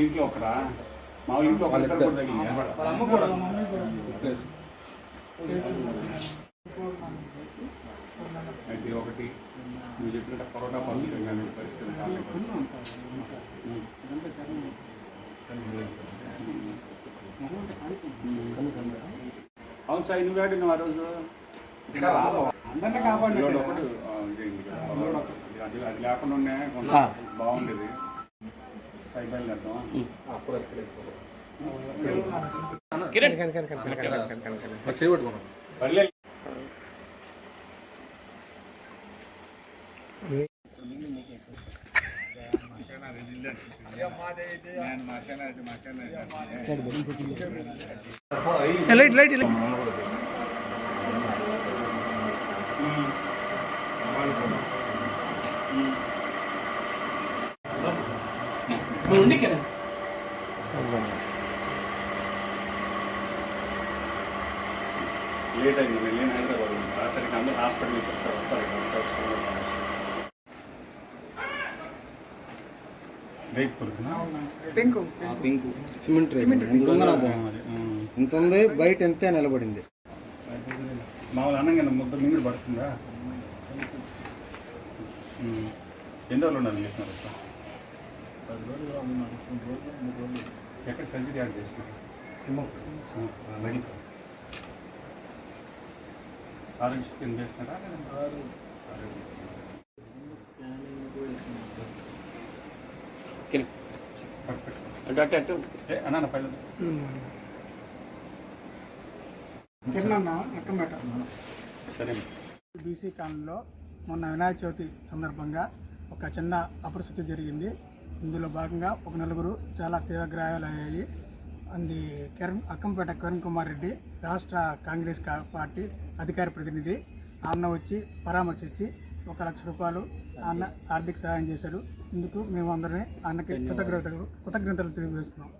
ఇంట్లో ఒకరా? మా ఇంట్లో ఒక ఇద్దరు కూడా తగిలిందా? వాళ్ళ అమ్మ కూడా. అయితే ఒకటి. నువ్వు చెప్పినట్టు కరోనా కానీ పరిస్థితి కాలేదు. అవును సార్ నువ్వు ఆడినావు ఆ రోజు? అందరినీ కాపాడు ఒకటి ఆ, అది అది లేకుండా ఉండే కొంత బాగుండేది. సైకిల్ చేద్దాం అప్పుడు పర్లే లైట్ లైట్ లేట్ అయింది లేని హైదరాబాద్ ఉన్నా. సరికి అందరూ హాస్పిటల్ నుంచి ఒకసారి వస్తారు సిమెంట్ ఎంత ఉందో బయట ఎంతే నిలబడింది. మామూలు అన్నం కింద ముద్ద మింగుడు పడుతుందా. ఎన్ని రోజులు ఉండాలి చేసినారు అక్క? ఎక్కడ సర్జరీ యాడ్ చేసినారు మెడికల్ ఆరోగ్య కింద చేసినారా అన్న అక్కమేట సరే. బీసీ కాలనీలో మొన్న వినాయక చవితి సందర్భంగా ఒక చిన్న అపరిస్థితి జరిగింది. ఇందులో భాగంగా ఒక నలుగురు చాలా తీవ్ర అయ్యాయి అంది కిరణ్ అక్కంపేట కిరణ్ కుమార్ రెడ్డి రాష్ట్ర కాంగ్రెస్ కా- పార్టీ అధికార ప్రతినిధి. ఆమె వచ్చి పరామర్శించి ఒక లక్ష రూపాయలు ఆ ఆర్థిక సహాయం చేశాడు ఇందుకు మేము అందరినీ అన్నకి కృతజ్ఞతలు కృతజ్ఞతలు తెలియజేస్తున్నాం.